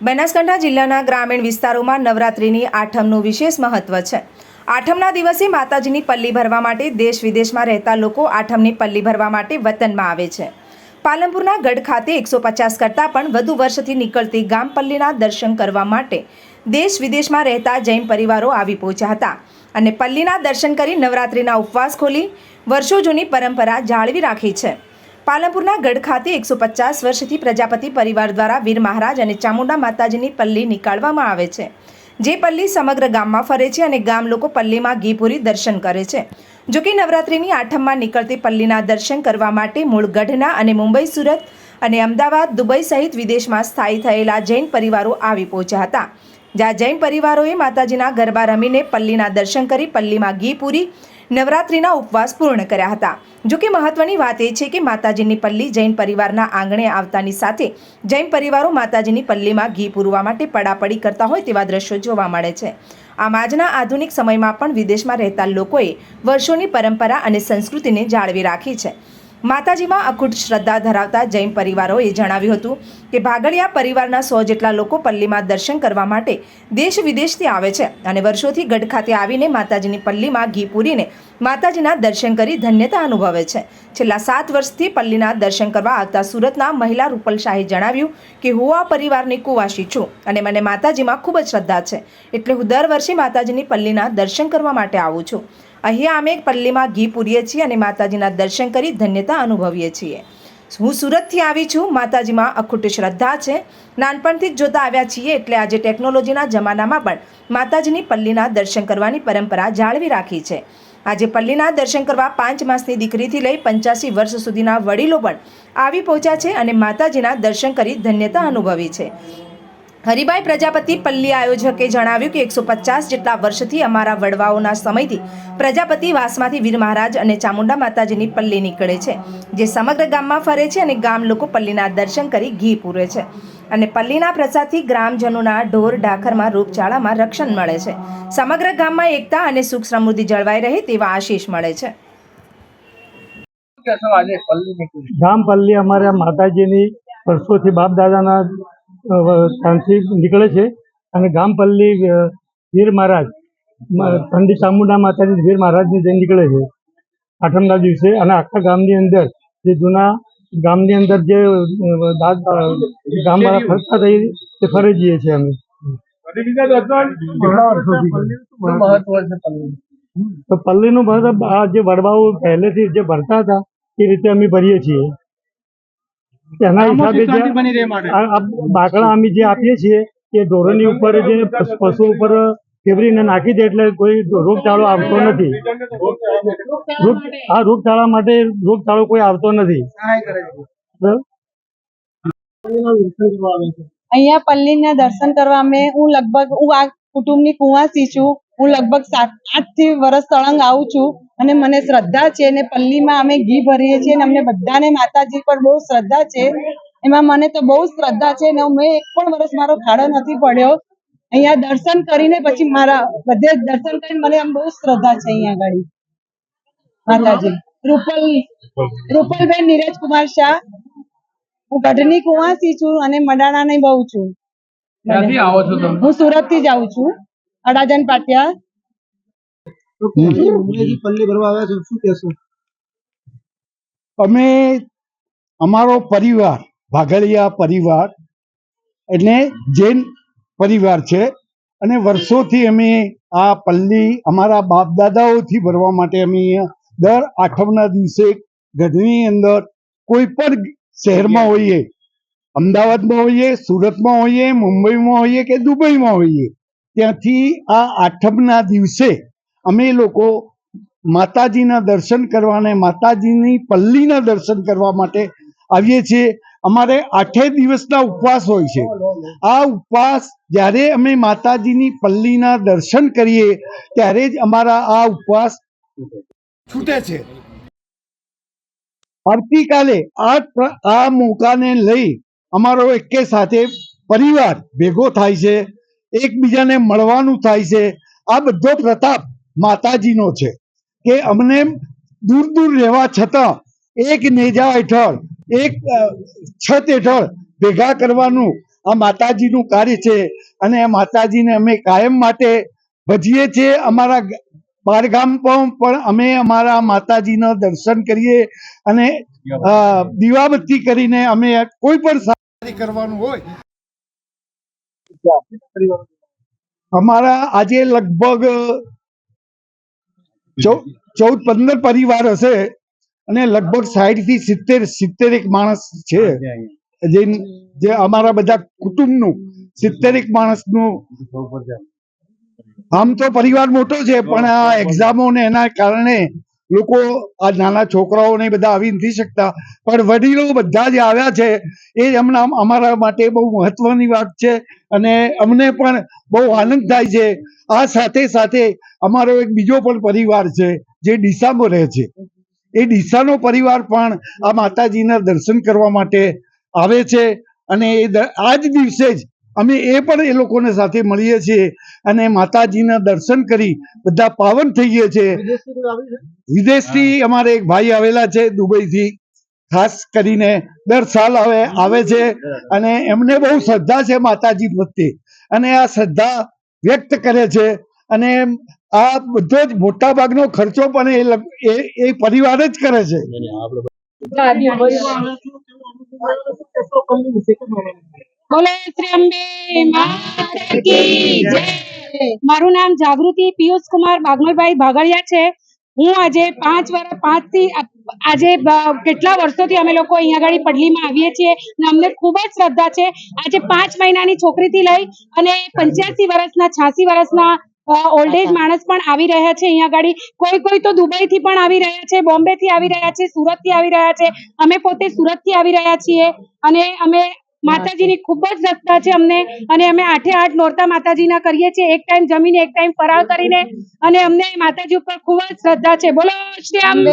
બનાસકાંઠા જિલ્લાના ગ્રામીણ વિસ્તારોમાં નવરાત્રિની આઠમનું વિશેષ મહત્વ છે. આઠમના દિવસે માતાજીની પલ્લી ભરવા માટે દેશ વિદેશમાં રહેતા લોકો આઠમની પલ્લી ભરવા માટે વતનમાં આવે છે. પાલનપુરના ગઢ ખાતે એકસો પચાસ કરતાં પણ વધુ વર્ષથી નીકળતી ગામ પલ્લીના દર્શન કરવા માટે દેશ વિદેશમાં રહેતા જૈન પરિવારો આવી પહોંચ્યા હતા અને પલ્લીના દર્શન કરી નવરાત્રિના ઉપવાસ ખોલી વર્ષો જૂની પરંપરા જાળવી રાખી છે. પાલનપુરના ગઢ ખાતે એકસો પચાસ વર્ષથી પ્રજાપતિ પરિવાર દ્વારા વીર મહારાજ અને ચામુંડા માતાજીની પલ્લી નીકાળવામાં આવે છે. જે પલ્લી સમગ્ર ગામમાં ફરે છે અને ગામ લોકો પલ્લીમાં ઘી પૂરી દર્શન કરે છે. જો કે નવરાત્રિની આઠમમાં નીકળતી પલ્લીના દર્શન કરવા માટે મૂળ ગઢના અને મુંબઈ, સુરત અને અમદાવાદ, દુબઈ સહિત વિદેશમાં સ્થાયી થયેલા જૈન પરિવારો આવી પહોંચ્યા હતા. જ્યાં જૈન પરિવારોએ માતાજીના ગરબા રમીને પલ્લીના દર્શન કરી પલ્લીમાં ઘી પૂરી નવરાત્રિના ઉપવાસ પૂર્ણ કર્યા હતા. જો કે મહત્વની વાત એ છે કે માતાજીની પલ્લી જૈન પરિવારના આંગણે આવતાની સાથે જૈન પરિવારો માતાજીની પલ્લીમાં ઘી પૂરવા માટે પડાપડી કરતા હોય તેવા દ્રશ્યો જોવા મળે છે. આમ આજના આધુનિક સમયમાં પણ વિદેશમાં રહેતા લોકોએ વર્ષોની પરંપરા અને સંસ્કૃતિને જાળવી રાખી છે. માતાજીમાં અખૂટ શ્રદ્ધા ધરાવતા જૈન પરિવારોએ જણાવ્યું હતું કે ભાગડિયા પરિવારના સો જેટલા લોકો પલ્લીમાં દર્શન કરવા માટે દેશ વિદેશથી આવે છે અને વર્ષોથી ગઢ ખાતે આવીને માતાજીની પલ્લીમાં ઘી પૂરીને માતાજીના દર્શન કરી ધન્યતા અનુભવે છે. છેલ્લા સાત વર્ષથી પલ્લીના દર્શન કરવા આવતા સુરતના મહિલા રૂપલ શાહે જણાવ્યું કે હું આ પરિવારની કુવાસી છું અને મને માતાજીમાં ખૂબ જ શ્રદ્ધા છે. એટલે હું દર વર્ષે માતાજીની પલ્લીના દર્શન કરવા માટે આવું છું. અહીંયા અમે પલ્લીમાં ઘી પૂરીએ છીએ અને માતાજીના દર્શન કરી ધન્યતા અનુભવીએ છીએ. હું સુરતથી આવી છું. માતાજીમાં અખૂટ શ્રદ્ધા છે. નાનપણથી જ જોતા આવ્યા છીએ એટલે આજે ટેકનોલોજીના જમાનામાં પણ માતાજીની પલ્લીના દર્શન કરવાની પરંપરા જાળવી રાખી છે. આજે પલ્લીના દર્શન કરવા પાંચ માસની દીકરીથી લઈ પંચ્યાસી વર્ષ સુધીના વડીલો પણ આવી પહોંચ્યા છે અને માતાજીના દર્શન કરી ધન્યતા અનુભવી છે. હરિભાઈ પ્રજાપતિ પલ્લી આયોજકે જણાવ્યું કે એકસો પચાસ જેટલા વર્ષથી અમારા વડવાઓના સમયથી પ્રજાપતિ વાસમાંથી વીર મહારાજ અને ચામુંડા માતાજીની પલ્લી નીકળે છે, જે સમગ્ર ગામમાં ફરે છે અને ગામ લોકો પલ્લીના દર્શન કરી ઘી પૂરે છે. અને પલ્લીના પ્રસાદથી ગ્રામજનોના ઢોર ડાખરમાં રોગચાળામાં રક્ષણ મળે છે. સમગ્ર ગામમાં એકતા અને સુખ સમૃદ્ધિ જળવાઈ રહે તેવા આશીષ મળે છે. ગામ પલ્લી અમારા માતાજીની વર્ષોથી બાપ દાદાના ત્યાંથી નીકળે છે. અને ગામપલ્લી વીર મહારાજ ઠંડી ચામુંડા માતાજી વીર મહારાજની જઈ નીકળે છે. આઠમના દિવસે અને આખા ગામની અંદર જે જૂના ગામની અંદર જે દાદ ગામવાળા ફરતા થઈ તે ફરી જઈએ છીએ અમે. તો પલ્લીનું મહત્વ આ જે વડવાઓ પહેલેથી જે ભરતા હતા એ રીતે અમે ભરીએ છીએ. એના હિસાબે જે બાકડા અમે જે આપીએ છીએ એ ઢોરોની ઉપર જે પશુ ઉપર ફેવરીને નાખી દે એટલે કોઈ રોગચાળો આવતો નથી. રોગ આ રોગચાળા માટે રોગચાળો કોઈ આવતો નથી. અહીંયા પલ્લીના દર્શન કરવા અમે હું લગભગ હું આ કુટુંબની કુંવાસી છું. હું લગભગ સાત આઠથી વર્ષ તળંગ આવું છું અને મને શ્રદ્ધા છે અને પલ્લીમાં અમે ઘી ભરીએ છીએ અને અમને બધાને માતાજી પર બહુ શ્રદ્ધા છે. એમાં મને તો બહુ શ્રદ્ધા છે ને મેં એક પણ વર્ષ મારો ખાડો નથી પડ્યો. અહીંયા દર્શન કરીને પછી મારા બધે દર્શન કરીને મને આમ બહુ શ્રદ્ધા છે અહીંયા આગળ. માતાજી. રૂપલ રૂપલબેન નીરજ કુમાર શાહ. હું ગઢની કુવાસી છું અને મડાણાની બહુ છું. હું સુરતથી જ આવું છું. અડાજણ પાટિયા. પલ્લી ભરવા આવ્યા છો શું કહેશો? અમે અમારો પરિવાર ભાગળિયા પરિવાર એટલે જૈન પરિવાર છે અને વર્ષોથી અમે આ પલ્લી અમારા બાપ દાદાઓથી ભરવા માટે અમે દર આઠમના દિવસે ગઢની અંદર કોઈ પણ શહેરમાં હોઈએ અમદાવાદમાં હોઈએ સુરતમાં હોઈએ મુંબઈમાં હોઈએ કે દુબઈમાં હોઈએ ત્યાંથી આ આઠમના દિવસે અમે લોકો માતાજીના દર્શન કરવા માતાજીની પલ્લીના દર્શન કરવા માટે આવીએ છીએ. અમારે આઠે દિવસના ઉપવાસ હોય છે. આ ઉપવાસ જ્યારે અમે માતાજીની પલ્લીના દર્શન કરીએ ત્યારે જ અમારા આ ઉપવાસ છૂટે છે. આવતીકાલે આ આ મોકાને લઈ અમારો એકે સાથે પરિવાર ભેગો થાય છે. એકબીજાને મળવાનું થાય છે. આ બધો પ્રતાપ માતાજીનો છે કે અમને દૂર દૂર રહેવા છતાં એક નેજા હેઠળ, એક છત હેઠળ ભેગા કરવાનું આ માતાજીનું કાર્ય છે. અને આ માતાજીને અમે કાયમ માટે ભજીએ છીએ. અમારા બારગામ પણ અમે અમારા માતાજીના દર્શન કરીએ અને દીવાબત્તી કરીને અમે કોઈ પણ સારી કરવાનું હોય અમારા આજે લગભગ ચૌદ પંદર પરિવાર હશે અને લગભગ સાઈઠથી સિત્તેર સિત્તેર એક માણસ છે. જે જે અમારા બધા કુટુંબનું સિત્તેર એક માણસનું આમ તો પરિવાર મોટો છે પણ આ એક્ઝામો ને એના કારણે લોકો આ નાના છોકરાઓ ને બધા આવી નથી શકતા. પણ વડીલો બધા જે આવ્યા છે. એ એમના અમારા માટે બહુ મહત્વની વાત છે અને અમને પણ બહુ આનંદ થાય છે. આ સાથે સાથે અમારો એક બીજો પણ પરિવાર છે જે ડીસામાં રહે છે. એ ડીસાનો પરિવાર પણ આ માતાજીના દર્શન કરવા માટે આવે છે અને એ આ જ દિવસે જ અમે એ પણ એ લોકોને સાથે મળીએ છીએ અને માતાજીના દર્શન કરી બધા પાવન થઈએ છીએ વિદેશથી અમારે એક ભાઈ આવેલા છે દુબઈથી. ખાસ કરીને દર સાલ હવે આવે છે અને એમને બહુ શ્રદ્ધા છે માતાજી પ્રત્યે. અને આ શ્રદ્ધા વ્યક્ત કરે છે અને આ બધો જ મોટા ભાગનો ખર્ચો પણ એ એ પરિવાર જ કરે છે. બોલો ત્રંબે માતા કી જય. મારું નામ જાગૃતિ પિયુષ કુમાર બાગમલભાઈ ભાગડિયા છે. હું આજે પાંચ વર્ષ પાંચથી આજે કેટલા વર્ષોથી અમે લોકો અહીંયા આગળ પડલીમાં આવીએ છીએ અને અમને ખૂબ જ શ્રદ્ધા છે. આજે પાંચ મહિનાની છોકરીથી લઈ અને પંચ્યાસી વર્ષના છ્યાસી વર્ષના ઓલ્ડ એજ માણસ પણ આવી રહ્યા છે અહીંયા આગળ. કોઈ કોઈ તો દુબઈથી પણ આવી રહ્યા છે, બોમ્બેથી આવી રહ્યા છે, સુરતથી આવી રહ્યા છે. અમે પોતે સુરતથી આવી રહ્યા છીએ અને અમે માતાજીની ખૂબ જ શ્રદ્ધા છે અમને. અને અમે આઠે આઠ નોરતા માતાજીના કરીએ છીએ. એક ટાઈમ જમીને, એક ટાઈમ ફરાળ કરીને અને અમને માતાજી ઉપર ખૂબ જ શ્રદ્ધા છે. બોલો શ્રી અંબે.